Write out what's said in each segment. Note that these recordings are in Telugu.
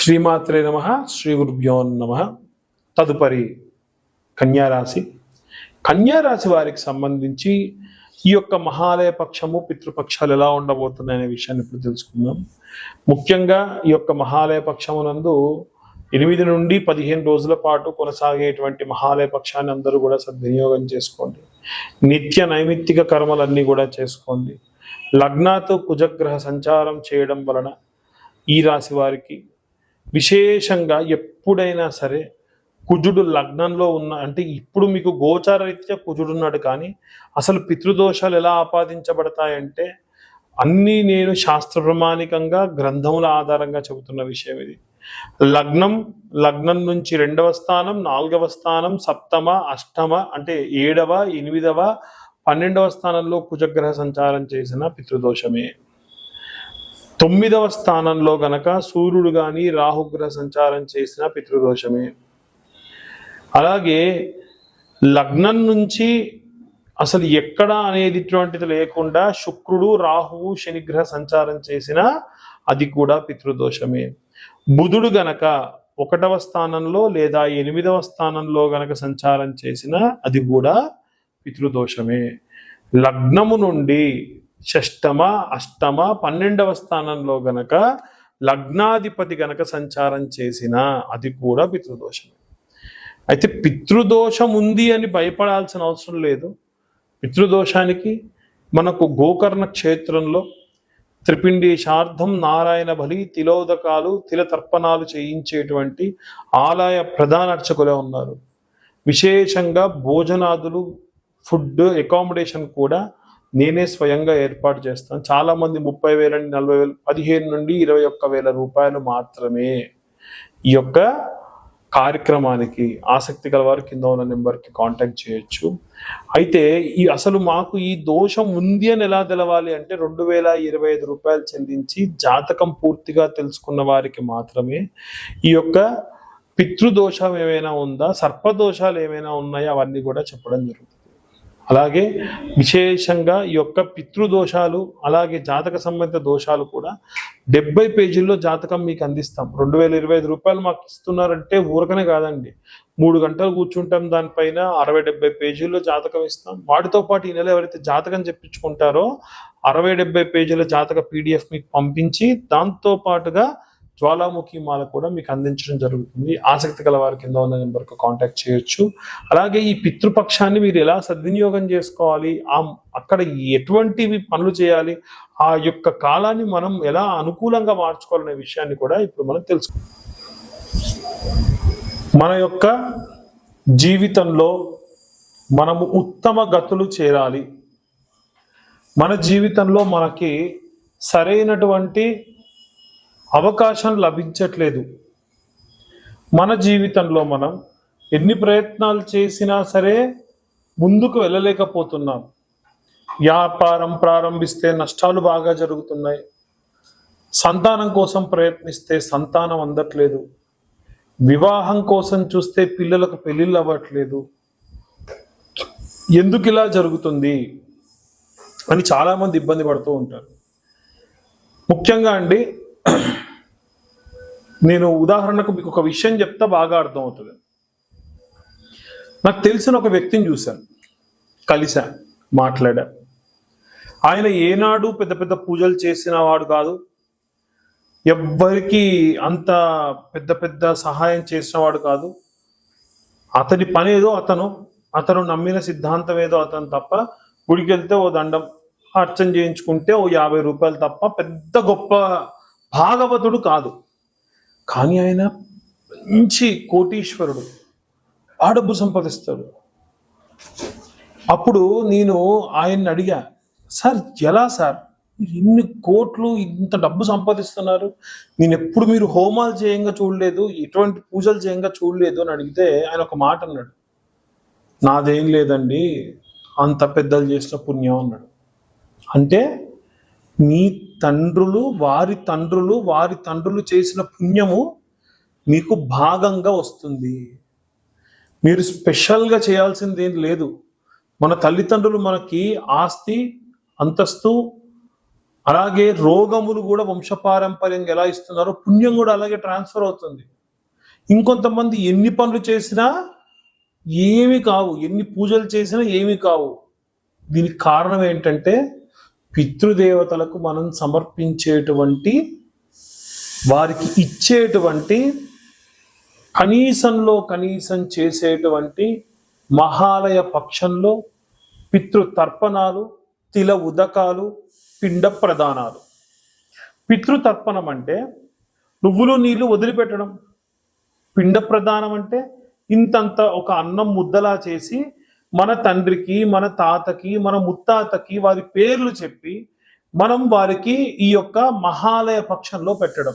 శ్రీమాత్రే నమ శ్రీ గురుభ్యో నమ. తదుపరి కన్యారాశి. కన్యారాశి వారికి సంబంధించి ఈ యొక్క మహాలయ పక్షము పితృపక్షాలు ఎలా ఉండబోతున్నాయనే విషయాన్ని ఇప్పుడు తెలుసుకుందాం. ముఖ్యంగా ఈ యొక్క మహాలయ పక్షమునందు ఎనిమిది నుండి పదిహేను రోజుల పాటు కొనసాగేటువంటి మహాలయ పక్షాన్ని అందరూ కూడా సద్వినియోగం చేసుకోండి. నిత్య నైమిత్తిక కర్మలన్నీ కూడా చేసుకోండి. లగ్నాతో కుజగ్రహ సంచారం చేయడం వలన ఈ రాశి వారికి విశేషంగా ఎప్పుడైనా సరే కుజుడు లగ్నంలో ఉన్న అంటే ఇప్పుడు మీకు గోచారరీత్యా కుజుడు ఉన్నాడు కానీ అసలు పితృదోషాలు ఎలా ఆపాదించబడతాయంటే అన్నీ నేను శాస్త్ర ప్రమాణికంగా గ్రంథముల ఆధారంగా చెబుతున్న విషయం ఇది. లగ్నం లగ్నం నుంచి రెండవ స్థానం నాలుగవ స్థానం సప్తమ అష్టమ అంటే ఏడవ ఎనిమిదవ పన్నెండవ స్థానంలో కుజగ్రహ సంచారం చేసిన పితృదోషమే. తొమ్మిదవ స్థానంలో గనక సూర్యుడు కానీ రాహుగ్రహ సంచారం చేసిన పితృదోషమే. అలాగే లగ్నం నుంచి అసలు ఎక్కడ అనేటువంటిది లేకుండా శుక్రుడు రాహువు శనిగ్రహ సంచారం చేసిన అది కూడా పితృదోషమే. బుధుడు గనక ఒకటవ స్థానంలో లేదా ఎనిమిదవ స్థానంలో గనక సంచారం చేసిన అది కూడా పితృదోషమే. లగ్నము నుండి షష్టమ అష్టమ పన్నెండవ స్థానంలో గనక లగ్నాధిపతి గనక సంచారం చేసిన అది కూడా పితృదోషమే. అయితే పితృదోషం ఉంది అని భయపడాల్సిన అవసరం లేదు. పితృదోషానికి మనకు గోకర్ణ క్షేత్రంలో త్రిపిండి శార్థం నారాయణ బలి తిలోదకాలు తిల తర్పణాలు చేయించేటువంటి ఆలయ ప్రధాన అర్చకులే ఉన్నారు. విశేషంగా భోజనాదులు ఫుడ్ అకామిడేషన్ కూడా నేనే స్వయంగా ఏర్పాటు చేస్తాను. చాలా మంది ముప్పై వేల నుండి నలభై వేలు పదిహేను నుండి ఇరవై ఒక్క వేల రూపాయలు మాత్రమే ఈ యొక్క కార్యక్రమానికి ఆసక్తి గల వారు కింద ఉన్న నెంబర్కి కాంటాక్ట్ చేయొచ్చు. అయితే ఈ అసలు మాకు ఈ దోషం ఉంది అని ఎలా తెలవాలి అంటే రెండు వేల ఇరవై ఐదు రూపాయలు చెల్లించి జాతకం పూర్తిగా తెలుసుకున్న వారికి మాత్రమే ఈ యొక్క పితృదోషం ఏమైనా ఉందా సర్పదోషాలు ఏమైనా ఉన్నాయా అవన్నీ కూడా చెప్పడం జరుగుతుంది. అలాగే విశేషంగా ఈ యొక్క పితృదోషాలు అలాగే జాతక సంబంధిత దోషాలు కూడా డెబ్బై పేజీల్లో జాతకం మీకు అందిస్తాం. రెండు వేల ఇరవై ఐదు రూపాయలు మాకు ఇస్తున్నారంటే ఊరకనే కాదండి. మూడు గంటలు కూర్చుంటాం దానిపైన అరవై డెబ్బై పేజీల్లో జాతకం ఇస్తాం. వాటితో పాటు ఈ నెల ఎవరైతే జాతకం చెప్పించుకుంటారో అరవై డెబ్బై పేజీల జాతక పీడిఎఫ్ మీకు పంపించి దాంతో పాటుగా జ్వాలాముఖి మాల కూడా మీకు అందించడం జరుగుతుంది. ఆసక్తి గల వారి కింద ఉన్న నెంబర్కు కాంటాక్ట్ చేయొచ్చు. అలాగే ఈ పితృపక్షాన్ని మీరు ఎలా సద్వినియోగం చేసుకోవాలి? ఆ అక్కడ ఎటువంటివి పనులు చేయాలి? ఆ యొక్క కాలాన్ని మనం ఎలా అనుకూలంగా మార్చుకోవాలనే విషయాన్ని కూడా ఇప్పుడు మనం తెలుసు మన యొక్క జీవితంలో మనము ఉత్తమ గతులు చేరాలి. మన జీవితంలో మనకి సరైనటువంటి అవకాశం లభించట్లేదు. మన జీవితంలో మనం ఎన్ని ప్రయత్నాలు చేసినా సరే ముందుకు వెళ్ళలేకపోతున్నాం. వ్యాపారం ప్రారంభిస్తే నష్టాలు బాగా జరుగుతున్నాయి. సంతానం కోసం ప్రయత్నిస్తే సంతానం అందట్లేదు. వివాహం కోసం చూస్తే పిల్లలకు పెళ్ళిళ్ళు అవ్వట్లేదు. ఎందుకు ఇలా జరుగుతుంది? అని చాలామంది ఇబ్బంది పడుతూ ఉంటారు. ముఖ్యంగా అండి నేను ఉదాహరణకు మీకు ఒక విషయం చెప్తా బాగా అర్థమవుతుంది. నాకు తెలిసిన ఒక వ్యక్తిని చూశాను. కలిశా మాట్లాడా. ఆయన ఏనాడు పెద్ద పెద్ద పూజలు చేసిన వాడు కాదు. ఎవ్వరికి అంత పెద్ద పెద్ద సహాయం చేసిన వాడు కాదు. అతని పని ఏదో అతను అతను నమ్మిన సిద్ధాంతం ఏదో అతను తప్ప గుడికి వెళ్తే ఓ దండం అర్చన చేయించుకుంటే ఓ యాభై రూపాయలు తప్ప పెద్ద గొప్ప భాగవతుడు కాదు. కానీ ఆయన మంచి కోటీశ్వరుడు ఆ డబ్బు సంపాదిస్తాడు. అప్పుడు నేను ఆయన్ని అడిగా సార్ ఎలా సార్? మీరు ఇన్ని కోట్లు ఇంత డబ్బు సంపాదిస్తున్నారు. నేను ఎప్పుడు మీరు హోమాలు చేయంగా చూడలేదు ఎటువంటి పూజలు చేయంగా చూడలేదు అని అడిగితే ఆయన ఒక మాట అన్నాడు. నాదేం లేదండి అంత పెద్దలు చేసిన పుణ్యం అన్నాడు. అంటే మీ తండ్రులు వారి తండ్రులు వారి తండ్రులు చేసిన పుణ్యము మీకు భాగంగా వస్తుంది. మీరు స్పెషల్గా చేయాల్సింది ఏం లేదు. మన తల్లిదండ్రులు మనకి ఆస్తి అంతస్తు అలాగే రోగములు కూడా వంశపారంపర్యంగా ఎలా ఇస్తున్నారో పుణ్యం కూడా అలాగే ట్రాన్స్ఫర్ అవుతుంది. ఇంకొంతమంది ఎన్ని పనులు చేసినా ఏమి కావు. ఎన్ని పూజలు చేసినా ఏమి కావు. దీనికి కారణం ఏంటంటే పితృదేవతలకు మనం సమర్పించేటువంటి వారికి ఇచ్చేటువంటి కనీసంలో కనీసం చేసేటువంటి మహాలయ పక్షంలో పితృతర్పణాలు తిల ఉదకాలు పిండ ప్రదానాలు. పితృతర్పణం అంటే నువ్వులు నీళ్ళు వదిలిపెట్టడం. పిండ ప్రదానం అంటే ఇంతంత ఒక అన్నం ముద్దలా చేసి మన తండ్రికి మన తాతకి మన ముత్తాతకి వారి పేర్లు చెప్పి మనం వారికి ఈ యొక్క మహాలయ పక్షంలో పెట్టడం.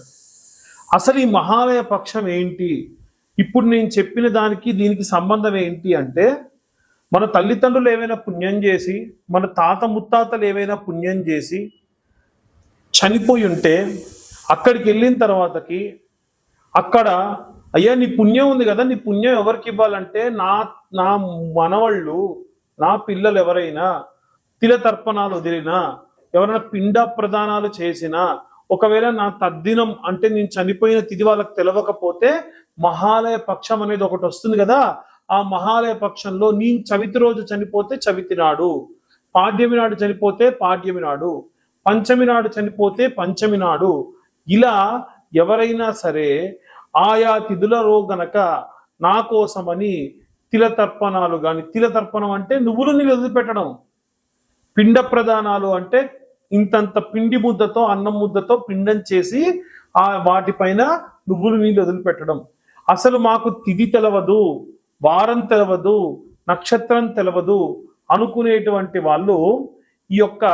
అసలు ఈ మహాలయ పక్షం ఏంటి? ఇప్పుడు నేను చెప్పిన దానికి దీనికి సంబంధం ఏంటి అంటే మన తల్లిదండ్రులు ఏమైనా పుణ్యం చేసి మన తాత ముత్తాతలు ఏమైనా పుణ్యం చేసి చనిపోయి ఉంటే అక్కడికి వెళ్ళిన తర్వాతకి అక్కడ అయ్యా నీ పుణ్యం ఉంది కదా నీ పుణ్యం ఎవరికి ఇవ్వాలంటే నా నా మనవళ్ళు నా పిల్లలు ఎవరైనా తిలతర్పణాలు వదిలినా ఎవరైనా పిండ ప్రదానాలు చేసినా ఒకవేళ నా తద్దినం అంటే నేను చనిపోయిన తిథి వాళ్ళకి తెలవకపోతే మహాలయ పక్షం అనేది ఒకటి వస్తుంది కదా ఆ మహాలయ పక్షంలో నీ చవితి రోజు చనిపోతే చవితి నాడు పాడ్యమి నాడు చనిపోతే పాడ్యమి నాడు పంచమి నాడు చనిపోతే పంచమి నాడు ఇలా ఎవరైనా సరే ఆయా తిథులలో గనక నా కోసమని తిల తర్పణాలు కానీ తిల తర్పణం అంటే నువ్వులు నీళ్ళు వదిలిపెట్టడం. పిండ ప్రదానాలు అంటే ఇంతంత పిండి ముద్దతో అన్నం ముద్దతో పిండం చేసి ఆ వాటిపైన నువ్వులు నీళ్ళు వదిలిపెట్టడం. అసలు మాకు తిది తెలవదు వారం తెలవదు నక్షత్రం తెలవదు అనుకునేటువంటి వాళ్ళు ఈ యొక్క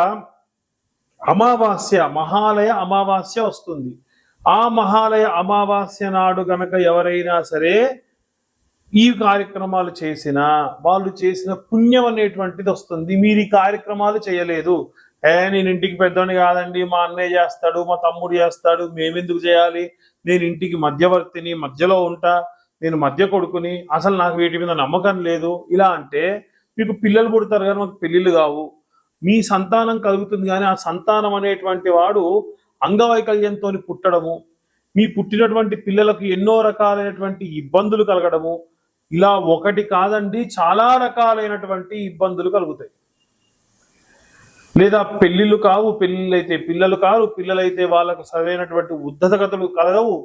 అమావాస్య మహాలయ అమావాస్య వస్తుంది. ఆ మహాలయ అమావాస్య నాడు గనక ఎవరైనా సరే ఈ కార్యక్రమాలు చేసిన వాళ్ళు చేసిన పుణ్యం అనేటువంటిది వస్తుంది. మీరు ఈ కార్యక్రమాలు చేయలేదు. ఏ నేను ఇంటికి పెద్దోని కాదండి. మా అన్నయ్య చేస్తాడు మా తమ్ముడు చేస్తాడు. మేమెందుకు చేయాలి? నేను ఇంటికి మధ్యవర్తిని మధ్యలో ఉంటా నేను మధ్య కొడుకుని అసలు నాకు వీటి మీద నమ్మకం లేదు. ఇలా అంటే మీకు పిల్లలు పుడతారు కానీ మాకు పెళ్ళిళ్ళు కావు. మీ సంతానం కలుగుతుంది కానీ ఆ సంతానం అనేటువంటి వాడు అంగవైకల్యంతో పుట్టడము మీ పుట్టినటువంటి పిల్లలకు ఎన్నో రకాలైనటువంటి ఇబ్బందులు కలగడము ఇలా ఒకటి కాదండి చాలా రకాలైనటువంటి ఇబ్బందులు కలుగుతాయి. లేదా పెళ్ళిళ్ళు కావు పెళ్ళిళ్ళు అయితే పిల్లలు కారు పిల్లలైతే వాళ్ళకు సరైనటువంటి ఉద్ధతగతలు కలగవు.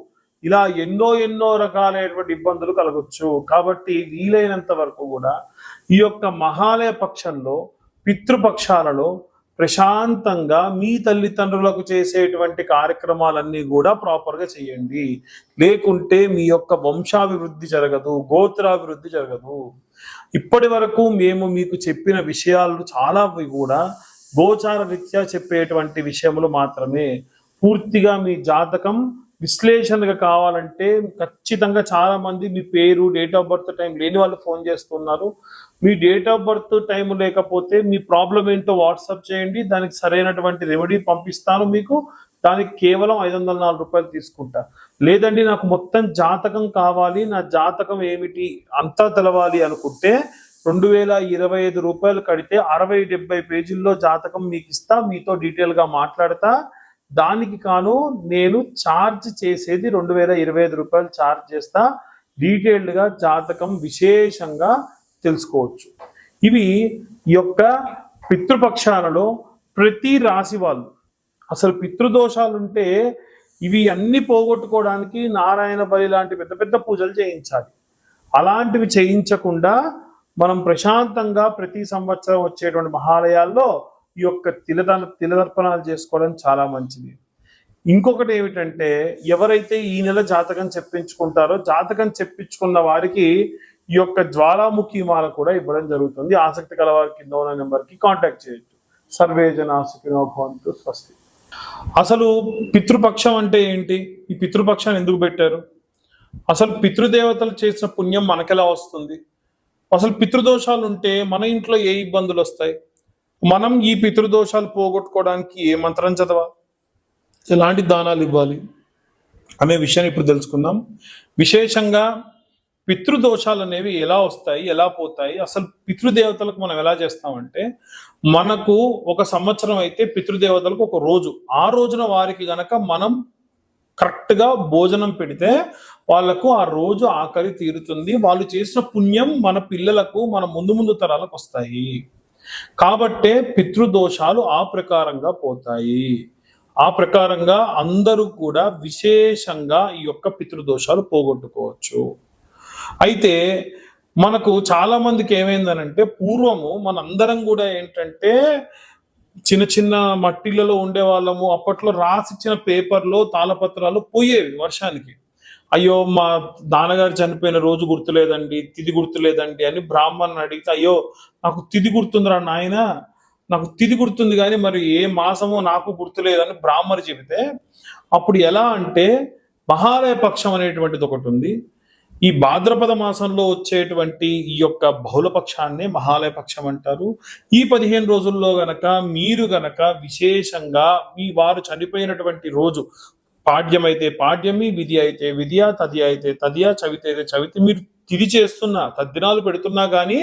ఇలా ఎన్నో ఎన్నో రకాలైనటువంటి ఇబ్బందులు కలగొచ్చు. కాబట్టి వీలైనంత వరకు కూడా ఈ యొక్క మహాలయ పక్షంలో పితృపక్షాలలో ప్రశాంతంగా మీ తల్లిదండ్రులకు చేసేటువంటి కార్యక్రమాలన్నీ కూడా ప్రాపర్గా చేయండి. లేకుంటే మీ యొక్క వంశాభివృద్ధి జరగదు గోత్రాభివృద్ధి జరగదు. ఇప్పటి వరకు మేము మీకు చెప్పిన విషయాలు చాలా కూడా గోచార రీత్యా చెప్పేటువంటి విషయములు మాత్రమే. పూర్తిగా మీ జాతకం విశ్లేషణగా కావాలంటే ఖచ్చితంగా చాలా మంది మీ పేరు డేట్ ఆఫ్ బర్త్ టైం లేని వాళ్ళు ఫోన్ చేస్తున్నారు. మీ డేట్ ఆఫ్ బర్త్ టైం లేకపోతే మీ ప్రాబ్లం ఏంటో వాట్సాప్ చేయండి. దానికి సరైనటువంటి రెమెడీ పంపిస్తాను మీకు. దానికి కేవలం ఐదు వందల నాలుగు రూపాయలు తీసుకుంటా. లేదండి నాకు మొత్తం జాతకం కావాలి. నా జాతకం ఏమిటి అంతా తెలవాలి అనుకుంటే రెండు వేల ఇరవై ఐదు రూపాయలు కడితే అరవై డెబ్బై పేజీల్లో జాతకం మీకు ఇస్తా. మీతో డీటెయిల్గా మాట్లాడతా. దానికి కాను నేను ఛార్జ్ చేసేది రెండు వేల ఇరవై ఐదు రూపాయలు ఛార్జ్ చేస్తా డీటెయిల్డ్గా జాతకం విశేషంగా తెలుసుకోవచ్చు. ఇవి యొక్క పితృపక్షాలలో ప్రతి రాశి వాళ్ళు అసలు పితృదోషాలుంటే ఇవి అన్ని పోగొట్టుకోవడానికి నారాయణ బలి లాంటి పెద్ద పెద్ద పూజలు చేయించాలి. అలాంటివి చేయించకుండా మనం ప్రశాంతంగా ప్రతి సంవత్సరం వచ్చేటువంటి మహాలయాల్లో ఈ యొక్క తిలదన తిలదర్పణాలు చేసుకోవడం చాలా మంచిది. ఇంకొకటి ఏమిటంటే ఎవరైతే ఈ నెల జాతకం చెప్పించుకుంటారో జాతకం చెప్పించుకున్న వారికి ఈ యొక్క జ్వాలాముఖి మాల కూడా ఇవ్వడం జరుగుతుంది. ఆసక్తి కల వారి కింద ఉన్న నెంబర్కి కాంటాక్ట్ చేయొచ్చు. సర్వే జనా భవంతు స్వస్తి. అసలు పితృపక్షం అంటే ఏంటి? ఈ పితృపక్షాన్ని ఎందుకు పెట్టారు? అసలు పితృదేవతలు చేసిన పుణ్యం మనకెలా వస్తుంది? అసలు పితృదోషాలు ఉంటే మన ఇంట్లో ఏ ఇబ్బందులు వస్తాయి మనం ఈ పితృదోషాలు పోగొట్టుకోవడానికి ఏ మంత్రం చదవాలి? ఎలాంటి దానాలు ఇవ్వాలి? అనే విషయాన్ని ఇప్పుడు తెలుసుకుందాం. విశేషంగా పితృదోషాలు అనేవి ఎలా వస్తాయి ఎలా పోతాయి అసలు పితృదేవతలకు మనం ఎలా చేస్తామంటే మనకు ఒక సంవత్సరం అయితే పితృదేవతలకు ఒక రోజు. ఆ రోజున వారికి గనక మనం కరెక్ట్గా భోజనం పెడితే వాళ్ళకు ఆ రోజు ఆకలి తీరుతుంది. వాళ్ళు చేసిన పుణ్యం మన పిల్లలకు మన ముందు ముందు తరాలకు వస్తాయి. కాబట్టే పితృదోషాలు ఆ ప్రకారంగా పోతాయి. ఆ ప్రకారంగా అందరూ కూడా విశేషంగా ఈ యొక్క పితృదోషాలు పోగొట్టుకోవచ్చు. అయితే మనకు చాలా మందికి ఏమైందనంటే పూర్వము మనందరం కూడా ఏంటంటే చిన్న చిన్న మట్టిలలో ఉండే వాళ్ళము అప్పట్లో రాసిచ్చిన పేపర్లో తాళపత్రాలు పోయేవి వర్షానికి. అయ్యో మా నాన్నగారు చనిపోయిన రోజు గుర్తులేదండి తిది గుర్తులేదండి అని బ్రాహ్మణ్ అడిగితే అయ్యో నాకు తిది గుర్తుందిరా నాయన నాకు తిది గుర్తుంది కానీ మరి ఏ మాసమో నాకు గుర్తులేదని బ్రాహ్మణి చెబితే అప్పుడు ఎలా అంటే మహాలయ పక్షం అనేటువంటిది ఒకటి ఉంది. ఈ భాద్రపద మాసంలో వచ్చేటువంటి ఈ యొక్క బహుళపక్షాన్ని మహాలయ పక్షం అంటారు. ఈ పదిహేను రోజుల్లో గనక మీరు గనక విశేషంగా మీ వారు చనిపోయినటువంటి రోజు పాడ్యమైతే పాడ్యమి విధి అయితే విధియా తది అయితే తదియా చవితి అయితే చవితి. మీరు తిది చేస్తున్నా తద్దినాలు పెడుతున్నా కానీ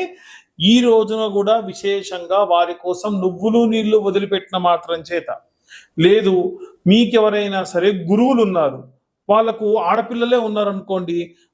ఈ రోజున కూడా విశేషంగా వారి కోసం నువ్వులు నీళ్ళు వదిలిపెట్టిన మాత్రం చేత. లేదు మీకెవరైనా సరే గురువులు ఉన్నారు వాళ్ళకు ఆడపిల్లలే ఉన్నారనుకోండి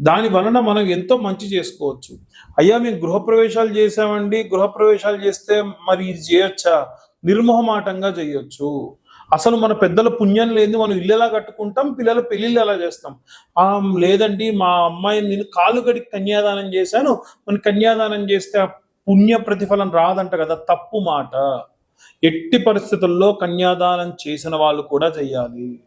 దాని వలన మనం ఎంతో మంచి చేసుకోవచ్చు. అయ్యా మేము గృహప్రవేశాలు చేసామండి గృహప్రవేశాలు చేస్తే మరి ఇది చేయొచ్చా? నిర్మోహమాటంగా చేయొచ్చు. అసలు మన పెద్దల పుణ్యం లేని మనం ఇల్లు ఎలా కట్టుకుంటాం? పిల్లల పెళ్ళిళ్ళు ఎలా చేస్తాం? లేదండి మా అమ్మాయిని నేను కాలు గడికి కన్యాదానం చేశాను. మన కన్యాదానం చేస్తే ఆ పుణ్య ప్రతిఫలం రాదంట కదా తప్పు మాట. ఎట్టి పరిస్థితుల్లో కన్యాదానం చేసిన వాళ్ళు కూడా చెయ్యాలి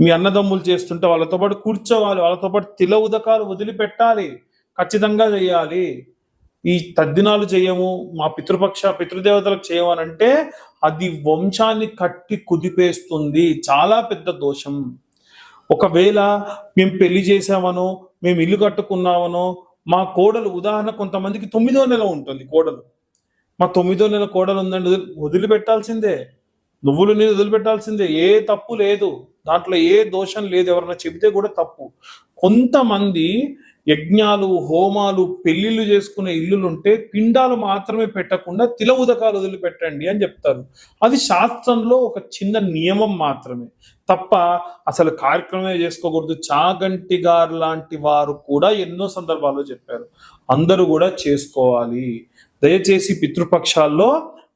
మీ అన్నదమ్ములు చేస్తుంటే వాళ్ళతో పాటు కూర్చోవాలి వాళ్ళతో పాటు తిల ఉదకాలు వదిలిపెట్టాలి ఖచ్చితంగా చేయాలి. ఈ తద్దినాలు చేయము మా పితృపక్ష పితృదేవతలకు చేయమనంటే అది వంశాన్ని కట్టి కుదిపేస్తుంది. చాలా పెద్ద దోషం. ఒకవేళ మేము పెళ్ళి చేసామనో మేము ఇల్లు కట్టుకున్నామనో మా కోడలు ఉదాహరణ కొంతమందికి తొమ్మిదో నెల ఉంటుంది కోడలు. మా తొమ్మిదో నెల కోడలు ఉందండి వదిలి- వదిలిపెట్టాల్సిందే. నువ్వులు నేను వదిలిపెట్టాల్సిందే. ఏ తప్పు లేదు. దాంట్లో ఏ దోషం లేదు ఎవరన్నా చెబితే కూడా తప్పు. కొంతమంది యజ్ఞాలు హోమాలు పెళ్ళిళ్ళు చేసుకునే ఇల్లులు ఉంటే పిండాలు మాత్రమే పెట్టకుండా తిల ఉదకాలు వదిలిపెట్టండి అని చెప్తారు. అది శాస్త్రంలో ఒక చిన్న నియమం మాత్రమే. తప్ప అసలు కార్యక్రమమే చేసుకోకూడదు. చాగంటి గారు లాంటి వారు కూడా ఎన్నో సందర్భాల్లో చెప్పారు. అందరూ కూడా చేసుకోవాలి. దయచేసి పితృపక్షాల్లో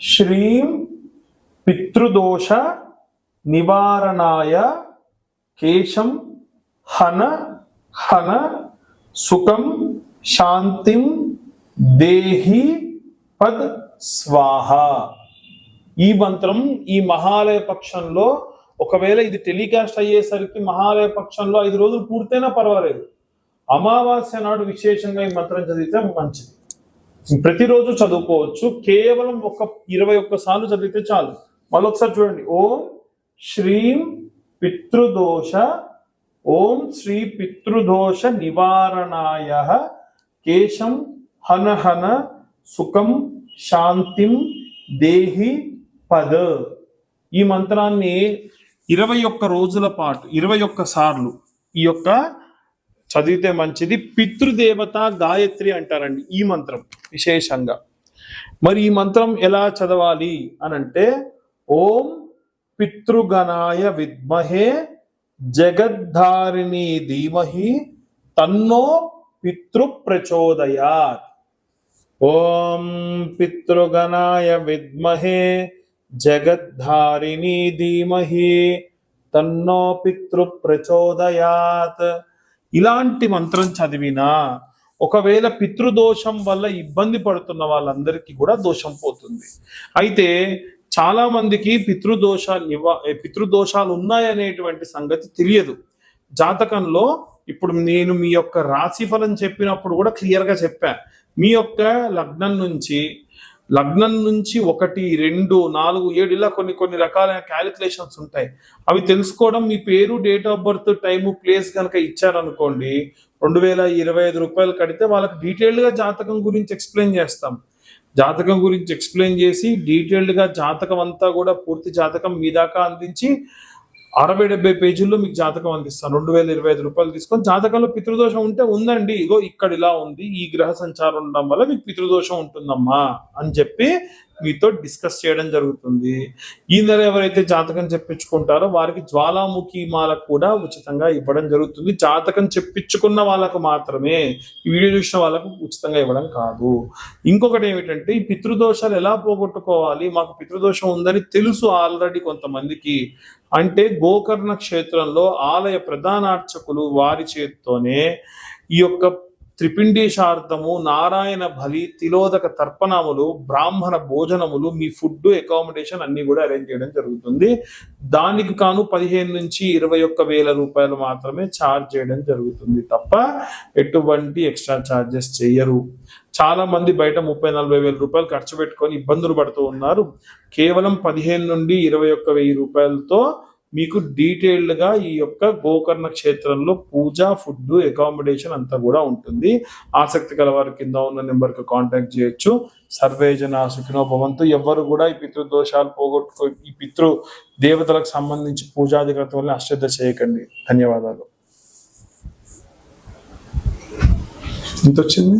శ్రీం పితృదోష నివారణాయ కేశం హన హన సుఖం శాంతిం దేహి పద్ స్వాహ. ఈ మంత్రం ఈ మహాలయ పక్షంలో ఒకవేళ ఇది టెలికాస్ట్ అయ్యేసరికి మహాలయ పక్షంలో ఐదు రోజులు పూర్తయినా పర్వాలేదు. అమావాస్య నాడు విశేషంగా ఈ మంత్రం చదివితే మంచిది. ప్రతిరోజు చదువుకోవచ్చు. కేవలం ఒక ఇరవై ఒక్క సార్లు చదివితే చాలు. మళ్ళొకసారి చూడండి. ఓం శ్రీం పితృదోష ఓం శ్రీ పితృదోష నివారణాయ. కేశం హనహన సుఖం శాంతిం దేహి పద. ఈ మంత్రాన్ని ఇరవై ఒక్క రోజుల పాటు ఇరవై ఒక్క సార్లు ఈ యొక్క చదివితే మంచిది. పితృదేవత గాయత్రి అంటారండి ఈ మంత్రం. విశేషంగా. మరి ఈ మంత్రం ఎలా చదవాలి అనంటే ఓం పితృగణాయ విద్మహే జగద్ధారిణి ధీమహి తన్నో పితృప్రచోదయాత్. ఓం పితృగణాయ విద్మహే జగద్ధారిణి ధీమహి తన్నో పితృ ప్రచోదయాత్ ఇలాంటి మంత్రం చదివినా ఒకవేళ పితృదోషం వల్ల ఇబ్బంది పడుతున్న వాళ్ళందరికీ కూడా దోషం పోతుంది. అయితే చాలా మందికి పితృదోష నివా పితృదోషాలు ఉన్నాయనేటువంటి సంగతి తెలియదు. జాతకంలో ఇప్పుడు నేను మీ యొక్క రాశి ఫలం చెప్పినప్పుడు కూడా క్లియర్గా చెప్పా. మీ యొక్క లగ్నం నుంచి లగ్నం నుంచి ఒకటి రెండు నాలుగు ఏడు ఇలా కొన్ని కొన్ని రకాలైన క్యాలిక్యులేషన్స్ ఉంటాయి. అవి తెలుసుకోవడం మీ పేరు date of birth time place కనుక ఇచ్చారనుకోండి రెండు వేల ఇరవై ఐదు రూపాయలు కడితే వాళ్ళకి డీటెయిల్డ్గా జాతకం గురించి ఎక్స్ప్లెయిన్ చేస్తాం. జాతకం గురించి ఎక్స్ప్లెయిన్ చేసి డీటెయిల్డ్గా జాతకం అంతా కూడా పూర్తి జాతకం మీ దాకా అందించి అరవై డెబ్బై పేజీల్లో మీకు జాతకం అందిస్తాను రెండు వేల ఇరవై ఐదు రూపాయలు తీసుకొని జాతకంలో పితృదోషం ఉంటే ఉందండి. ఇగో ఇక్కడ ఇలా ఉంది ఈ గ్రహ సంచారం ఉండడం వల్ల మీకు పితృదోషం ఉంటుందమ్మా అని చెప్పి మీతో డిస్కస్ చేయడం జరుగుతుంది. ఈ నెల ఎవరైతే జాతకం చెప్పించుకుంటారో వారికి జ్వాలాముఖి మాల కూడా ఉచితంగా ఇవ్వడం జరుగుతుంది. జాతకం చెప్పించుకున్న వాళ్ళకు మాత్రమే ఈ వీడియో చూసిన వాళ్ళకు ఉచితంగా ఇవ్వడం కాదు. ఇంకొకటి ఏమిటంటే ఈ పితృదోషాలు ఎలా పోగొట్టుకోవాలి? మాకు పితృదోషం ఉందని తెలుసు ఆల్రెడీ కొంతమందికి. అంటే గోకర్ణ క్షేత్రంలో ఆలయ ప్రధాన అర్చకులు వారి చేత్తోనే ఈ యొక్క త్రిపిండీశార్థము నారాయణ బలి తిలోదక తర్పణములు బ్రాహ్మణ భోజనములు మీ ఫుడ్ అకామిడేషన్ అన్ని కూడా అరేంజ్ చేయడం జరుగుతుంది. దానికి కాను పదిహేను నుంచి ఇరవై ఒక్క వేల రూపాయలు మాత్రమే ఛార్జ్ చేయడం జరుగుతుంది తప్ప ఎటువంటి ఎక్స్ట్రా ఛార్జెస్ చేయరు చాలా మంది బయట ముప్పై నలభై వేల రూపాయలు ఖర్చు పెట్టుకొని ఇబ్బందులు పడుతూ ఉన్నారు. కేవలం పదిహేను నుండి ఇరవై ఒక్క వెయ్యి రూపాయలతో మీకు డీటెయిల్డ్గా ఈ యొక్క గోకర్ణ క్షేత్రంలో పూజ ఫుడ్ అకామిడేషన్ అంతా కూడా ఉంటుంది. ఆసక్తి గల వారి కింద ఉన్న నెంబర్కి కాంటాక్ట్ చేయొచ్చు. సర్వేజన సుఖినో భవంతు. ఎవరు కూడా ఈ పితృదోషాలు పోగొట్టుకో ఈ పితృ దేవతలకు సంబంధించి పూజాధికృతం వల్ల అశ్రద్ధ చేయకండి. ధన్యవాదాలు. ఎంత వచ్చింది